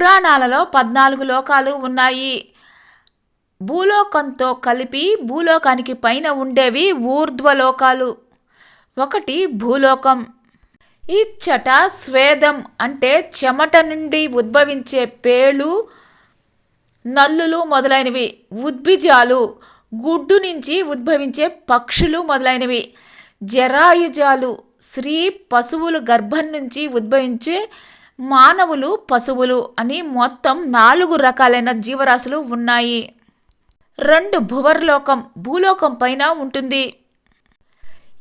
పురాణాలలో పద్నాలుగు లోకాలు ఉన్నాయి. భూలోకంతో కలిపి భూలోకానికి పైన ఉండేవి ఊర్ధ్వలోకాలు. ఒకటి భూలోకం. ఇచ్చట స్వేదం అంటే చెమట నుండి ఉద్భవించే పేలు నల్లులు మొదలైనవి ఉద్భిజాలు గుడ్డు నుంచి ఉద్భవించే పక్షులు మొదలైనవి. జరాయుజాలు స్త్రీ పశువులు గర్భం నుంచి ఉద్భవించే మానవులు పశువులు అని మొత్తం నాలుగు రకాలైన జీవరాశులు ఉన్నాయి. రెండు భువర్లోకం భూలోకం పైన ఉంటుంది.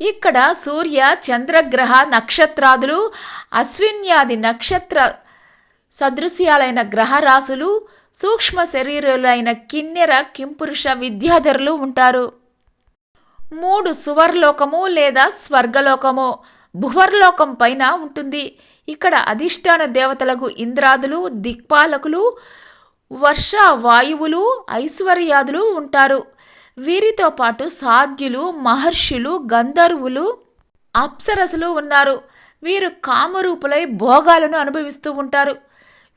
ఇక్కడ సూర్య చంద్రగ్రహ నక్షత్రాదులు అశ్విన్యాది నక్షత్ర సదృశ్యాలైన గ్రహరాశులు సూక్ష్మ శరీరులైన కిన్నెర కింపురుష విద్యాధరులు ఉంటారు. మూడు సువర్లోకము లేదా స్వర్గలోకము భువర్లోకం పైన ఉంటుంది. ఇక్కడ అధిష్టాన దేవతలకు ఇంద్రాదులు దిక్పాలకులు వర్ష వాయువులు ఐశ్వర్యాదులు ఉంటారు. వీరితో పాటు సాధ్యులు మహర్షులు గంధర్వులు అప్సరసులు ఉన్నారు. వీరు కామరూపులై భోగాలను అనుభవిస్తూ ఉంటారు.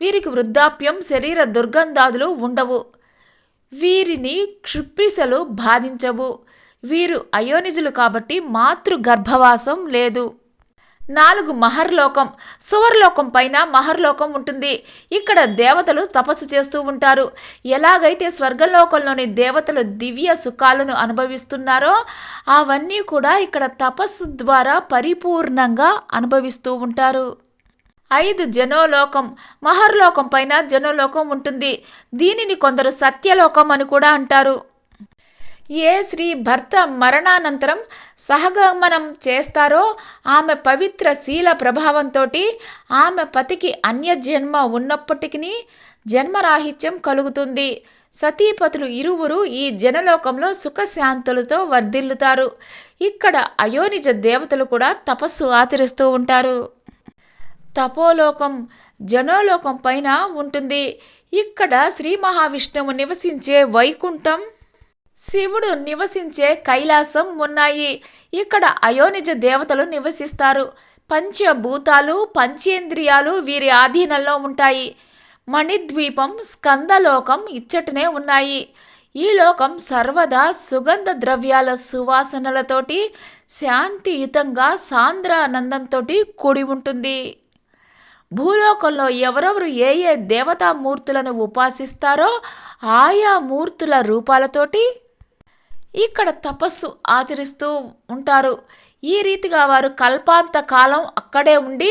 వీరికి వృద్ధాప్యం శరీర దుర్గంధాదులు ఉండవు. వీరిని క్షుప్రిసలు బాధించవు. వీరు అయోనిజులు కాబట్టి మాతృ గర్భవాసం లేదు. నాలుగు మహర్లోకం సువర్లోకం పైన మహర్లోకం ఉంటుంది. ఇక్కడ దేవతలు తపస్సు చేస్తూ ఉంటారు. ఎలాగైతే స్వర్గలోకంలోని దేవతలు దివ్య సుఖాలను అనుభవిస్తున్నారో అవన్నీ కూడా ఇక్కడ తపస్సు ద్వారా పరిపూర్ణంగా అనుభవిస్తూ ఉంటారు. ఐదు జనోలోకం మహర్లోకం పైన జనోలోకం ఉంటుంది. దీనిని కొందరు సత్యలోకం అని కూడా అంటారు. ఏ స్త్రీ భర్త మరణానంతరం సహగమనం చేస్తారో ఆమె పవిత్ర శీల ప్రభావంతో ఆమె పతికి అన్యజన్మ ఉన్నప్పటికీ జన్మరాహిత్యం కలుగుతుంది. సతీపతులు ఇరువురు ఈ జనలోకంలో సుఖశాంతులతో వర్ధిల్లుతారు. ఇక్కడ అయోనిజ దేవతలు కూడా తపస్సు ఆచరిస్తూ ఉంటారు. తపోలోకం జనోలోకం పైన ఉంటుంది. ఇక్కడ శ్రీ మహావిష్ణువు నివసించే వైకుంఠం శివుడు నివసించే కైలాసం ఉన్నాయి. ఇక్కడ అయోనిజ దేవతలు నివసిస్తారు. పంచభూతాలు పంచేంద్రియాలు వీరి ఆధీనంలో ఉంటాయి. మణిద్వీపం స్కందలోకం ఇచ్చటనే ఉన్నాయి. ఈ లోకం సర్వదా సుగంధ ద్రవ్యాల సువాసనలతోటి శాంతియుతంగా సాంద్రానందంతో కూడి ఉంటుంది. భూలోకంలో ఎవరెవరు ఏ ఏ దేవతామూర్తులను ఉపాసిస్తారో ఆయా మూర్తుల రూపాలతోటి ఇక్కడ తపస్సు ఆచరిస్తూ ఉంటారు. ఈ రీతిగా వారు కల్పాంత కాలం అక్కడే ఉండి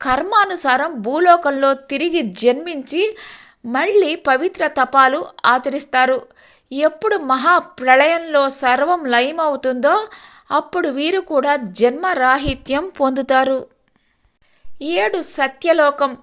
కర్మానుసారం భూలోకంలో తిరిగి జన్మించి మళ్ళీ పవిత్ర తపాలు ఆచరిస్తారు. ఎప్పుడు మహాప్రళయంలో సర్వం లయమవుతుందో అప్పుడు వీరు కూడా జన్మరాహిత్యం పొందుతారు. ఏడు సత్యలోకం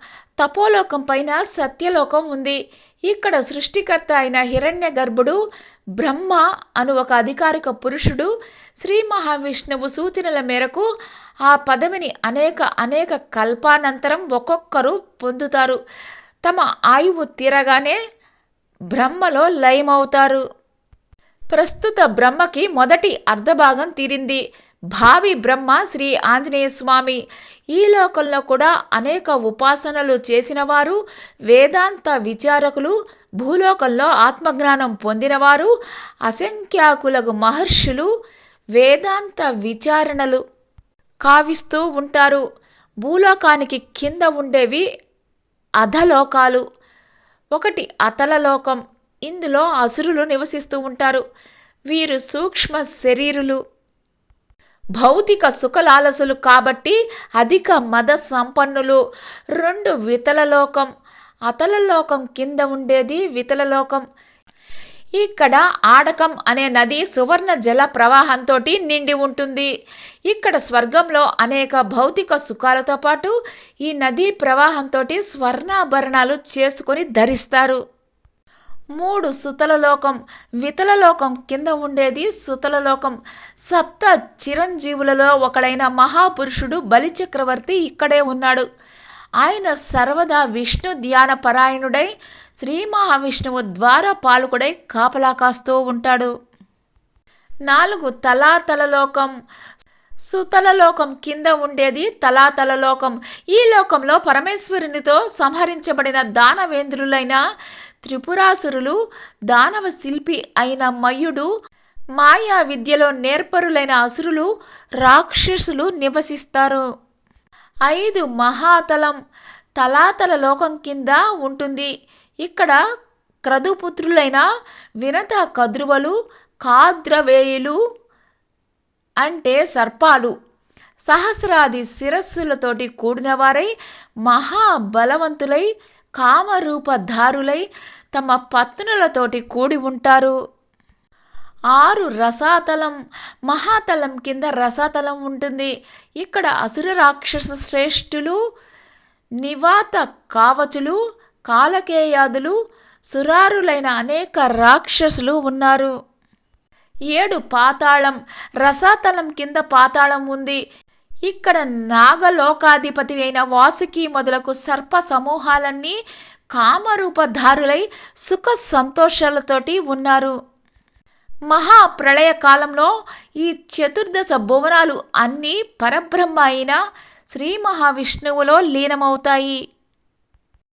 తపోలోకం పైన సత్యలోకం ఉంది. ఇక్కడ సృష్టికర్త అయిన హిరణ్య గర్భుడు బ్రహ్మ అను ఒక అధికారిక పురుషుడు శ్రీ మహావిష్ణువు సూచనల మేరకు ఆ పదవిని అనేక అనేక కల్పానంతరం ఒక్కొక్కరు పొందుతారు. తమ ఆయువు తీరగానే బ్రహ్మలో లయమవుతారు. ప్రస్తుత బ్రహ్మకి మొదటి అర్ధభాగం తీరింది. భావి బ్రహ్మ శ్రీ ఆంజనేయ స్వామి ఈ లోకంలో కూడా అనేక ఉపాసనలు చేసినవారు వేదాంత విచారకులు భూలోకంలో ఆత్మజ్ఞానం పొందినవారు అసంఖ్యాకులకు మహర్షులు వేదాంత విచారణలు కావిస్తూ ఉంటారు. భూలోకానికి కింద ఉండేవి అధలోకాలు. ఒకటి అతలలోకం. ఇందులో అసురులు నివసిస్తూ ఉంటారు. వీరు సూక్ష్మ శరీరులు. భౌతిక సుఖలాలసులు కాబట్టి అధిక మద సంపన్నులు. రెండు వితలలోకం అతలలోకం కింద ఉండేది వితలలోకం ఇక్కడ ఆడకం అనే నది సువర్ణ జల ప్రవాహంతో నిండి ఉంటుంది. ఇక్కడ స్వర్గంలో అనేక భౌతిక సుఖాలతో పాటు ఈ నదీ ప్రవాహంతో స్వర్ణాభరణాలు చేసుకొని ధరిస్తారు. మూడు సుతలలోకం వితలలోకం కింద ఉండేది సుతలలోకం సప్త చిరంజీవులలో ఒకడైన మహాపురుషుడు బలిచక్రవర్తి ఇక్కడే ఉన్నాడు. ఆయన సర్వదా విష్ణు ధ్యాన పరాయణుడై శ్రీ మహావిష్ణువు ద్వారా పాలకుడై కాపలా కాస్తూ ఉంటాడు. నాలుగు తలాతలలోకం సుతలలోకం కింద ఉండేది తలాతలలోకం ఈ లోకంలో పరమేశ్వరునితో సంహరించబడిన దానవేంద్రులైన త్రిపురాసురులు దానవ శిల్పి అయిన మయుడు మాయా విద్యలో నేర్పరులైన అసురులు రాక్షసులు నివసిస్తారు. ఐదు మహాతలం తలాతల లోకం కింద ఉంటుంది. ఇక్కడ క్రదుపుత్రులైన వినత కద్రువలు కాద్రవేయులు అంటే సర్పాలు సహస్రాది శిరస్సులతోటి కూడినవారై మహాబలవంతులై కామరూపధారులై తమ పత్నులతోటి కూడి ఉంటారు. ఆరు రసాతలం మహాతలం కింద రసాతలం ఉంటుంది. ఇక్కడ అసుర రాక్షస శ్రేష్ఠులు నివాత కావచులు కాలకేయాదులు సురారులైన అనేక రాక్షసులు ఉన్నారు. ఏడు పాతాళం రసాతలం కింద పాతాళం ఉంది. ఇక్కడ నాగలోకాధిపతి అయిన వాసుకి మొదలకు సర్ప సమూహాలన్నీ కామరూపధారులై సుఖ సంతోషాలతోటి ఉన్నారు. మహాప్రళయ కాలంలో ఈ చతుర్దశ భువనాలు అన్నీ పరబ్రహ్మ అయిన శ్రీ మహావిష్ణువులో లీనమవుతాయి.